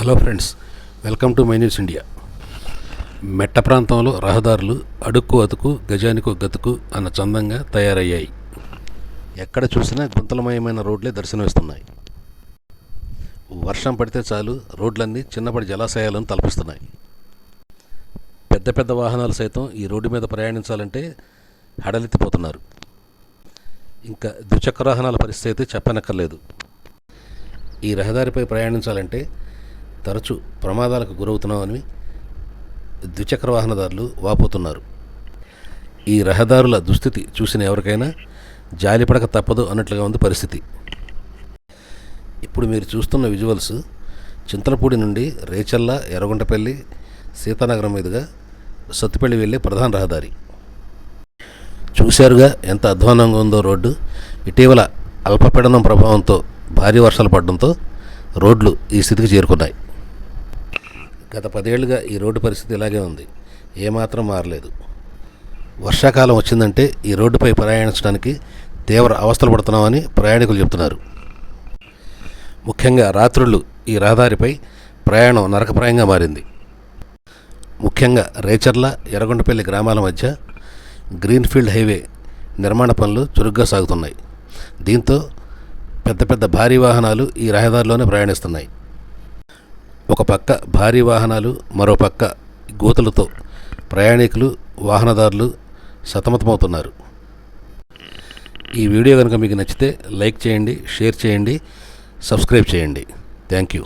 Hello friends welcome to my news India. మెట్ట ప్రాంతంలో రహదారులు అడుక్కు అతుకు గజానికో గతుకు అన్న చందంగా తయారయ్యాయి. ఎక్కడ చూసినా గుంతలమయమైన రోడ్లే దర్శనమిస్తున్నాయి. వర్షం పడితే చాలు రోడ్లన్నీ చిన్నపడి జలాశయాలను తలపిస్తున్నాయి. పెద్ద పెద్ద వాహనాలు సైతం ఈ రోడ్డు మీద ప్రయాణించాలంటే హడలెత్తిపోతున్నారు. ఇంకా ద్విచక్ర వాహనాల పరిస్థితి అయితే చెప్పనక్కర్లేదు. ఈ రహదారిపై ప్రయాణించాలంటే తరచూ ప్రమాదాలకు గురవుతున్నామని ద్విచక్ర వాహనదారులు వాపోతున్నారు. ఈ రహదారుల దుస్థితి చూసిన ఎవరికైనా జాలిపడక తప్పదు అన్నట్లుగా ఉంది పరిస్థితి. ఇప్పుడు మీరు చూస్తున్న విజువల్స్ చింతలపూడి నుండి రేచల్ల ఎర్రగుంటపల్లి సీతానగరం మీదుగా సత్తుపల్లి వెళ్ళే ప్రధాన రహదారి. చూశారుగా ఎంత అధ్వానంగా ఉందో రోడ్డు. ఇటీవల అల్పపీడనం ప్రభావంతో భారీ వర్షాలు పడడంతో రోడ్లు ఈ స్థితికి చేరుకున్నాయి. గత పదేళ్ళుగా ఈ రోడ్డు పరిస్థితి ఇలాగే ఉంది. ఏమాత్రం మారలేదు. వర్షాకాలం వచ్చిందంటే ఈ రోడ్డుపై ప్రయాణించడానికి తీవ్ర అవస్థలు పడుతున్నామని ప్రయాణికులు చెబుతున్నారు. ముఖ్యంగా రాత్రుళ్ళు ఈ రహదారిపై ప్రయాణం నరకప్రాయంగా మారింది. ముఖ్యంగా రేచర్ల ఎర్రగొండపల్లి గ్రామాల మధ్య గ్రీన్ఫీల్డ్ హైవే నిర్మాణ పనులు చురుగ్గా సాగుతున్నాయి. దీంతో పెద్ద పెద్ద భారీ వాహనాలు ఈ రహదారిలోనే ప్రయాణిస్తున్నాయి. ఒక పక్క భారీ వాహనాలు మరో పక్క గోతులతో ప్రయాణికులు వాహనదారులు సతమతమవుతున్నారు. ఈ వీడియో కనుక మీకు నచ్చితే లైక్ చేయండి షేర్ చేయండి సబ్స్క్రైబ్ చేయండి. Thank you.